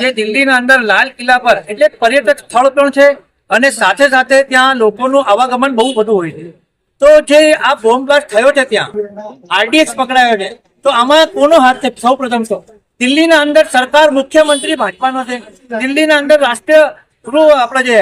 જે દિલ્હીના અંદર લાલ કિલ્લા પર, એટલે પર્યટક સ્થળ પણ છે અને સાથે સાથે ત્યાં લોકોનું આવાગમન બહુ બધું હોય છે. તો જે આ બોમ્બ બ્લાસ્ટ થયો છે ત્યાં આરડીએક્સ પકડાયો છે, તો આમાં કોનો હાથ છે? સૌ તો, દિલ્હીના અંદર સરકાર મુખ્યમંત્રી ભાજપાનો છે. દિલ્હીના અંદર રાષ્ટ્રીય ગૃહ આપણે જે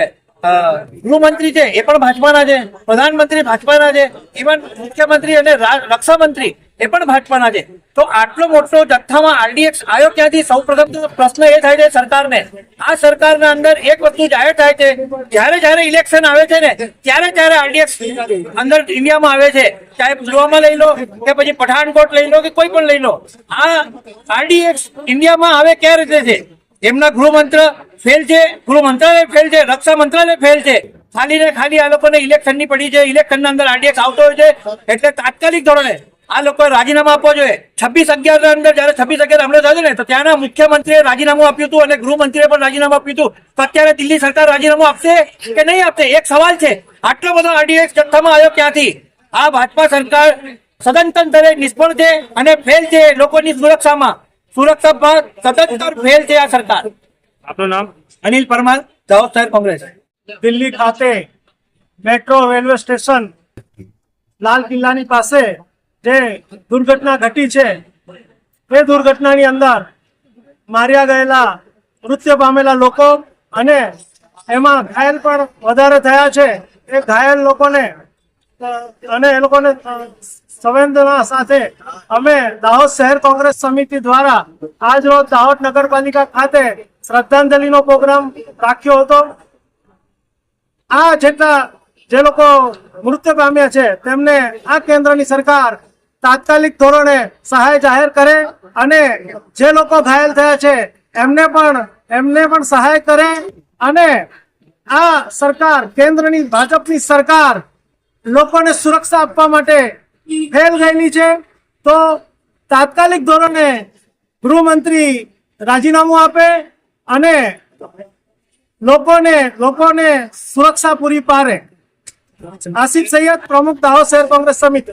ગૃહમંત્રી છે, એ પણ ભાજપાના છે. પ્રધાનમંત્રી ભાજપાના છે. ઇવન મુખ્યમંત્રી અને રક્ષામંત્રી એ પણ ભાજપાના છે. તો આટલો મોટો જથ્થામાં આરડીએક્સ આવ્યો ક્યાંથી? સૌ પ્રથમ પ્રશ્ન એ થાય છે સરકારને. આ સરકારના અંદર એક વસ્તુ જાહેર થાય છે. જ્યારે જ્યારે ઇલેક્શન આવે છે ને, ત્યારે ત્યારે આરડીએક્સ અંદર ઇન્ડિયામાં આવે છે. ચાહે પુલવામા લઈ લો, કે પછી પઠાણકોટ લઈ લો, કે કોઈ પણ લઈ લો. આ આરડીએક્સ ઇન્ડિયામાં આવે ક્યાં રીતે છે? એમના ગૃહમંત્ર ફેલ છે. ગૃહ મંત્રાલય ફેલ છે. રક્ષા મંત્રાલય ફેલ છે. ખાલી ને ખાલી આ લોકોને ઇલેક્શનની પડી છે. ઇલેક્શન અંદર આરડીએક્સ આવતો હોય છે. એટલે તાત્કાલિક ધોરણે આ લોકોએ રાજીનામું આપવો જોઈએ. છવ્વીસ અગિયાર અંદર જયારે છવ્વીસ અગિયાર હમણાં થયો ને તો ત્યાંના મુખ્યમંત્રીએ રાજીનામું આપ્યું હતું અને ગૃહમંત્રીએ પણ રાજીનામું આપ્યું હતું. તો અત્યારે દિલ્હી સરકાર રાજીનામું આપશે કે નહીં આપશે? એક સવાલ છે. આટલો બધો આરડીએક્સ જથ્થામાં આવ્યો ક્યાંથી? આ ભાજપા સરકાર સદંતર નિષ્ફળ છે અને ફેલ છે લોકોની સુરક્ષામાં. સુરક્ષામાં સદંતર ફેલ છે આ સરકાર. આપનું નામ? અનિલ પરમાર જવાબ સાહેબ કોંગ્રેસ. દિલ્હી ખાતે મેટ્રો રેલવે સ્ટેશન લાલ કિલ્લાની પાસે જે દુર્ઘટના ઘટી છે, એ દુર્ઘટનાની અંદર માર્યા ગયેલા મૃત્યુ પામેલા લોકો અને એમાં ઘાયલ પણ વધારે થયા છે. એ ઘાયલ લોકોને, અને એ લોકોને સંવેદના સાથે અમે દાહોદ શહેર કોંગ્રેસ સમિતિ દ્વારા આજ રોજ દાહોદ નગરપાલિકા ખાતે શ્રદ્ધાંજલિનો પ્રોગ્રામ રાખ્યો હતો. આ જેટલા જે લોકો મૃત્યુ પામ્યા છે, તેમને આ કેન્દ્રની સરકાર તાત્કાલિક ધોરણે સહાય જાહેર કરે અને જે લોકો ઘાયલ થયા છે, એમને પણ એમને પણ સહાય કરે અને આ સરકાર, કેન્દ્રની, ભાજપની સરકાર લોકોને સુરક્ષા આપવા માટે ફેલ ગયેલી છે. તો તાત્કાલિક ધોરણે ગૃહમંત્રી રાજીનામું આપે અને લોકોને લોકોને સુરક્ષા પૂરી પાડે. આસિફ સૈયદ, પ્રમુખ દાહોદ શહેર કોંગ્રેસ સમિતિ.